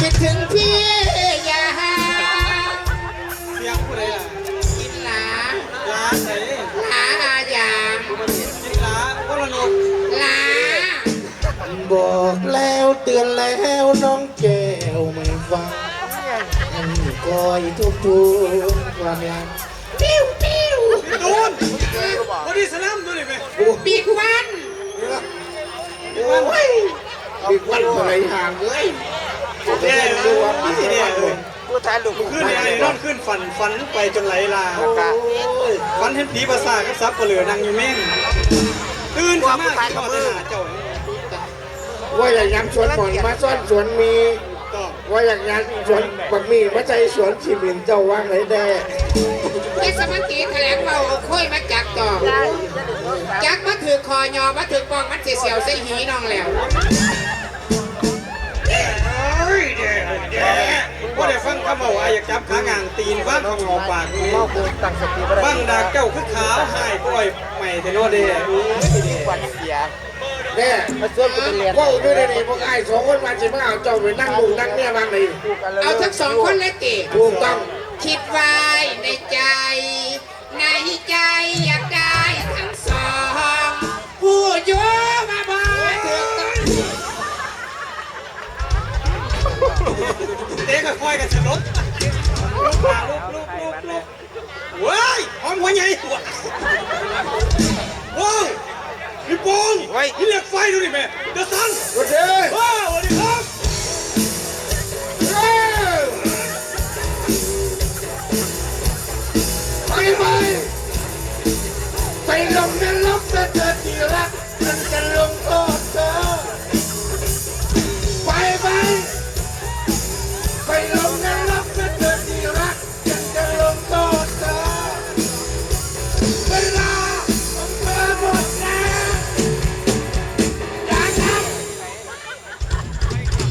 คิดถึงพี่อย่าเสียงผู้ใดล่ะกินหลาลาไหนหลาอาอย่างกินลาก็ละนกหลาบอกแล้วเตือนแล้วน้องแก้วไม่ฟังคอยทุกทุกความรักปิ้วปิ้วพี่ตูนบอดี้สแลมดูดิไหมปีกวันโอ้ยมีควันอะไรห่างเลย เล่นดูว่ามีอะไรด้วยผู้ชายลูกขึ้นไอ้นอนขึ้นฝันฝันไปจนไหลลาฝันเห็นผีประสาทกับซับเปลือนั่งอยู่เม่งตื่นขึ้นมาเข้าไปหาเจ้าว่าอย่างยันสวนหมอนมาซ่อนสวนมีว่าอย่างยันสวนบักมีมาใจสวนชิมินเจ้าว่างไหนแด่เทศมนตรีแถลงเบาเอาค่อยมาจักต่อจักมาถือคอยอมาถือปองมันเสียเสียวใส่หีน้องแล้วาได้ฟังคำว่าอยากจับขางางตีนบ้างของหอปากนี่เมาคูตั้งสติไม่ได้บ้างดากเจ้าคือขาวหายก้อยใหม่เทโนเดควันเสียแด่มาช่วยกูเรียนว่าด้วยในนี้พวกไอ้สองคนมาจิมาเอาเจ้าไปนั่งดูนั่งเนี่ยบางเลยเอาทั้งสองคนเลยติถูกต้องคิดไว้ในใจใน ปองนี่เหล็กไฟดูดิแม่เดอะซันโอเคว้าวสวัสดีครับไปไปไปลงนรกนะเธอที่รักมันจะลงโทษเธอ